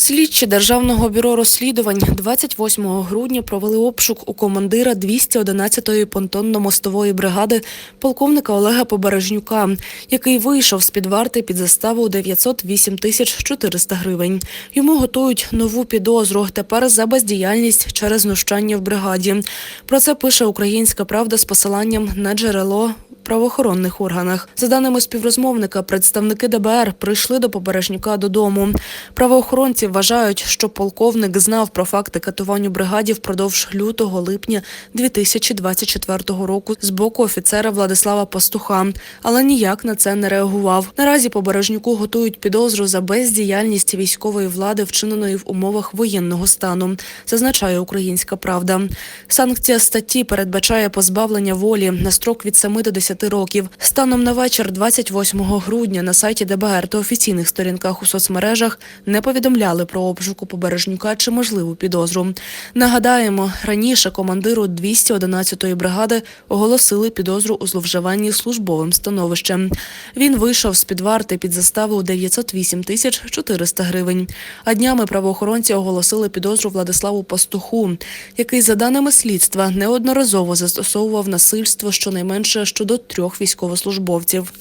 Слідчі Державного бюро розслідувань 28 грудня провели обшук у командира 211-ї понтонно-мостової бригади полковника Олега Побережнюка, який вийшов з під варти під заставу 908 тисяч 400 гривень. Йому готують нову підозру тепер за бездіяльність через знущання в бригаді. Про це пише Українська правда з посиланням на джерело правоохоронних органах. За даними співрозмовника, представники ДБР прийшли до Побережнюка додому. Правоохоронці вважають, що полковник знав про факти катувань у бригаді впродовж лютого-липня 2024 року з боку офіцера Владислава Пастуха, але ніяк на це не реагував. Наразі Побережнюку готують підозру за бездіяльність військової влади, вчиненої в умовах воєнного стану, зазначає Українська Правда. Санкція статті передбачає позбавлення волі на строк від 7 до 10 років. Станом на вечір 28 грудня на сайті ДБР та офіційних сторінках у соцмережах не повідомляли про обшуку Побережнюка чи можливу підозру. Нагадаємо, раніше командиру 211-ї бригади оголосили підозру у зловживанні службовим становищем. Він вийшов з під варти під заставу у 908 тисяч 400 гривень. А днями правоохоронці оголосили підозру Владиславу Пастуху, який, за даними слідства, неодноразово застосовував насильство щонайменше щодо трьох військовослужбовців.